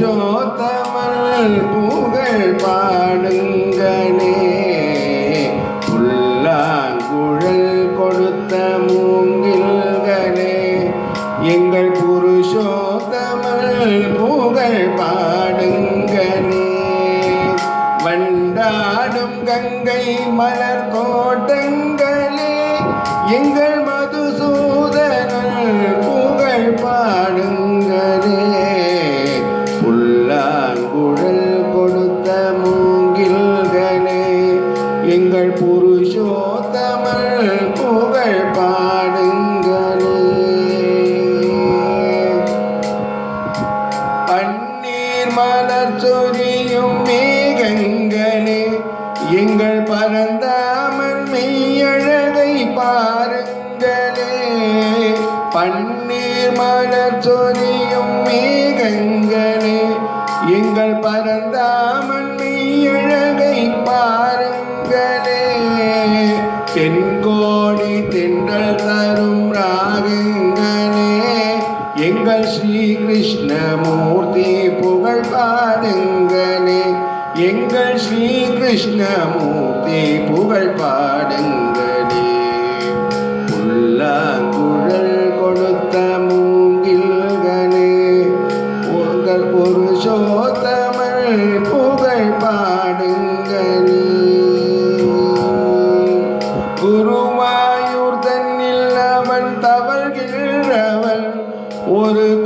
புருஷோத்தமன் புகழ் பாடுங்களே உள்ளாங்குழல் கொடுத்த மூங்கில்களே எங்கள் புருஷோத்தமன் புகழ் பாடுங்களே வண்டாடும் கங்கை மலர் கோட்டங்களே எங்கள் பன்னீர் மலர் சொரியும் மேகங்களே எங்கள் பரந்தாமன் மெய்யழகை பாருங்களே. பன்னீர் மலர் சொரியும் மேகங்களே எங்கள் பரந்தாமன் மெய்யழகை பாருங்களே. தென்கோடி தென்றல் தரும் கிருஷ்ணமூர்த்தி புகழ் பாடுங்கனே. எங்கள் ஸ்ரீ கிருஷ்ணமூர்த்தி புகழ் பாடுங்கனே. புல்லாங்குழல் கொடுத்த மூங்கில்கனே. உங்கள் புருஷோத்தமல் புகழ் பாடுங்கனே. குருவாயூர் தன்னில் அவன் தவழ்கின்றவன் ஒரு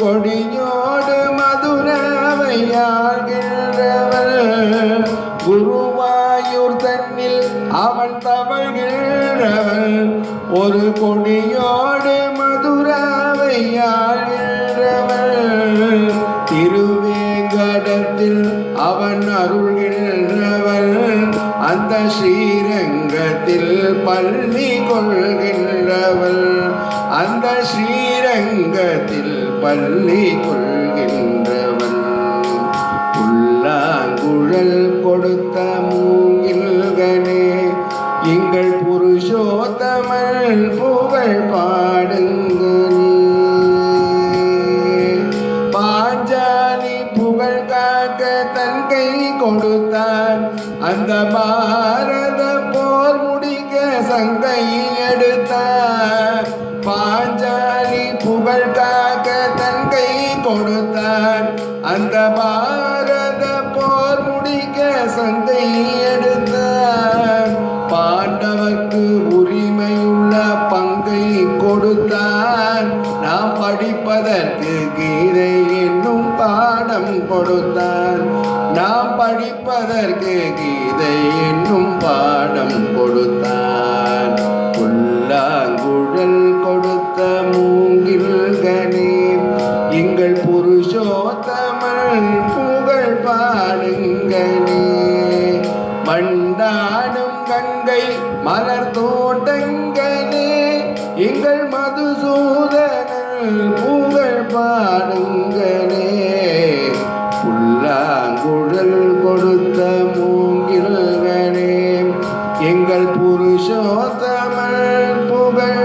தவழ்கின்றவன் ஒரு கொடியோடு மதுராவையாழ்கிறவள் திருவேங்கடத்தில் அவன் அருள்கின்றவள் அந்த ஸ்ரீரங்கத்தில் பள்ளி கொள்கின்றவள். அந்த ஸ்ரீரங்கத்தில் பள்ளி கொள்கின்ற எங்கள் புகழ் பாடுங்களே பாஞ்சாலி புகழ் காக்க தன் கை கொடுத்தான் அந்த பாரத போர் முடிக்க சங்கை எடுத்தார். பாஞ்சாலி புகழ் காக்க தன் கை கொடுத்தார். அந்த பாரத போர் முடிக்க சங்கை எடுத்தார். அவருக்கு உரிமையுள்ள பங்கை கொடுத்தார். நாம் படிப்பதற்கு கீதை என்னும் பாடம் கொடுத்தார். நாம் படிப்பதற்கு கீதை என்னும் பாடம் கொடுத்தார். புல்லாங்குழல் கொடுத்த மூங்கில்களே எங்கள் புருஷோத்தமல் புகழ் பாடுங்கனே. மண்டாடி மலர் தோட்டங்களே எங்கள் மதுசூதனல் பூங்கள் பாடுங்களே புல்லாங்குழல் கொடுத்த மூங்கில்களே எங்கள் புருஷோத்தமல் புகழ்